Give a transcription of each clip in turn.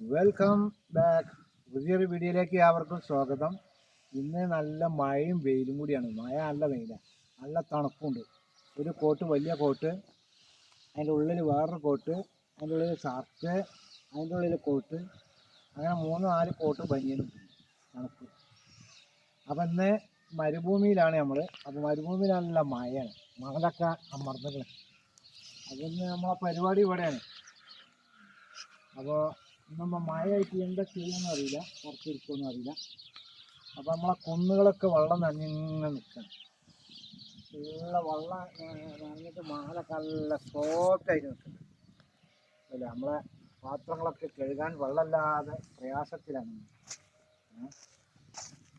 Welcome back പുതിയൊരു വീഡിയോയിലേക്ക് അവർക്കും സ്വാഗതം. ഇന്ന് നല്ല മഴയും വെയിലും കൂടിയാണ്. മഴ നല്ല വെയിലാണ് നല്ല തണുപ്പുണ്ട്. ഒരു കോട്ട് വലിയ കോട്ട്. അതിന്റെ ഉള്ളിൽ വേറൊരു കോട്ട്. അതിന്റെ ഉള്ളിൽ ഷർട്ട്. അതിന്റെ ഉള്ളിൽ കോട്ട്. അങ്ങനെ മൂന്ന് നാല് കോട്ട് ബനിയനും തണുപ്പ്. അപ്പം ഇന്ന് മരുഭൂമിയിലാണ് നമ്മൾ അപ്പോൾ മരുഭൂമിയിൽ നല്ല മഴയാണ്. മകളൊക്കെ അമർന്നിട്ടുണ്ട് ഇന്ന് നമ്മളെ പരിപാടി ഇവിടെയാണ്. അപ്പോൾ നമ്മൾ മഴയായിട്ട് എന്താ ചെയ്യുമെന്ന് അറിയില്ല. പുറത്തിരിക്കുമെന്ന് അറിയില്ല. അപ്പോൾ നമ്മളെ കുന്നുകളൊക്കെ വെള്ളം നനഞ്ഞിങ്ങനെ നിൽക്കണം. ഉള്ള വെള്ളം നനഞ്ഞിട്ട് മാല നല്ല സോഫ്റ്റ് ആയിട്ട് നിൽക്കുന്നുണ്ട് അല്ല? നമ്മളെ പാത്രങ്ങളൊക്കെ കഴുകാൻ വെള്ളമില്ലാതെ പ്രയാസത്തിലാണ്?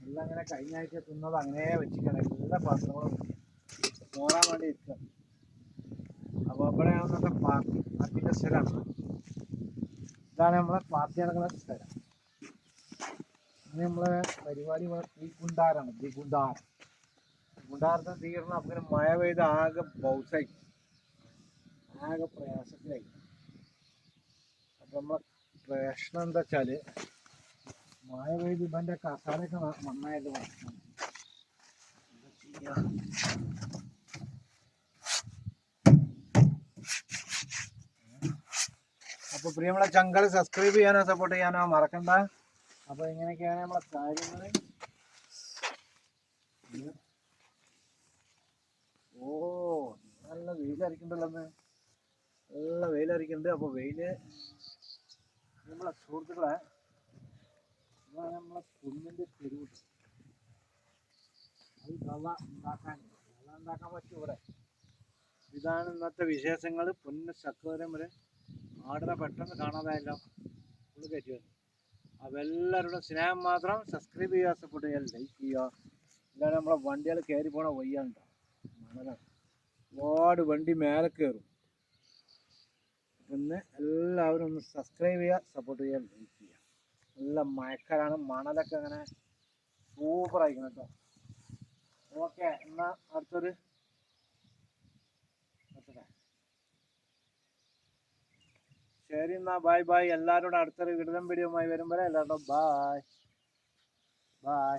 എല്ലാം അങ്ങനെ കഴിഞ്ഞ ആഴ്ച തിന്നത് അങ്ങനെ വെച്ചിട്ടാണ് എല്ലാ പാത്രങ്ങളും മോറാൻ വേണ്ടി ഇരിക്കുക അപ്പോൾ ഇവിടെ ആണെന്നൊക്കെ പാർട്ടി പാർട്ടിന്റെ സ്ഥലമാണ് ഇതാണ് നമ്മളെ പാർട്ടി നടക്കുന്ന സ്ഥലം. ഇനി നമ്മളെ പരിപാടി തീക്കുണ്ടാറാണ് തീക്കുണ്ടാർ കുണ്ടാരത്തെ തീർന്ന് അപ്പം ഇങ്ങനെ മഴ പെയ്ത് ആകെ ബൗസായി. ആകെ പ്രയാസത്തിലായി. അപ്പം നമ്മളെ പ്രശ്നം എന്താ വെച്ചാൽ മഴ പെയ്ത് ഇവന്റെ കസാരയൊക്കെ നന്നായിട്ട് ചെയ്യാ? അപ്പോൾ പ്രിയമുള്ള ചങ്കൾ സബ്സ്ക്രൈബ് ചെയ്യാനോ സപ്പോർട്ട് ചെയ്യാനോ മറക്കണ്ട. അപ്പോൾ ഇങ്ങനെയൊക്കെയാണ് നമ്മളെ കാര്യങ്ങൾ ഓ നല്ല വെയിലരിക്കണ്ടല്ലോന്ന് നല്ല വെയിലരിക്കുന്നുണ്ട് അപ്പോൾ വെയിൽ നമ്മളെ സുഹൃത്തുക്കളെ നമ്മളെ കുന്നിന്റെ തെരുവുണ്ട് അത് വെള്ള ഉണ്ടാക്കാൻ വെള്ളം ഉണ്ടാക്കാൻ പറ്റും ഇവിടെ. ഇതാണ് ഇന്നത്തെ വിശേഷങ്ങൾ പൊന്ന ചക്കവരം വരെ ആടിനെ പെട്ടെന്ന് കാണാതായല്ലോ. ഫുള്ള് കയറ്റി വന്നു. അപ്പോൾ സ്നേഹം മാത്രം സബ്സ്ക്രൈബ് ചെയ്യുക സപ്പോർട്ട് ചെയ്യുക ലൈക്ക് ചെയ്യുക. ഇല്ലാതെ നമ്മളെ വണ്ടികൾ കയറി പോണ വയ്യാണ്ടോ മണലാണ് ഒരുപാട് വണ്ടി മേലെ കയറും. ഒന്ന് എല്ലാവരും ഒന്ന് സബ്സ്ക്രൈബ് ചെയ്യുക സപ്പോർട്ട് ചെയ്യുക ലൈക്ക് ചെയ്യുക. നല്ല മഴക്കാലാണ് മണലൊക്കെ അങ്ങനെ സൂപ്പർ ആയിരിക്കണം കേട്ടോ ഓക്കെ എന്നാൽ അടുത്തൊരു അടുത്തത് ശരി എന്നാ ബൈ ബൈ എല്ലാവരോടും അടുത്തൊരു വിടുതം വീഡിയോ വരുമ്പോൾ എല്ലാവരോടും ബൈ ബൈ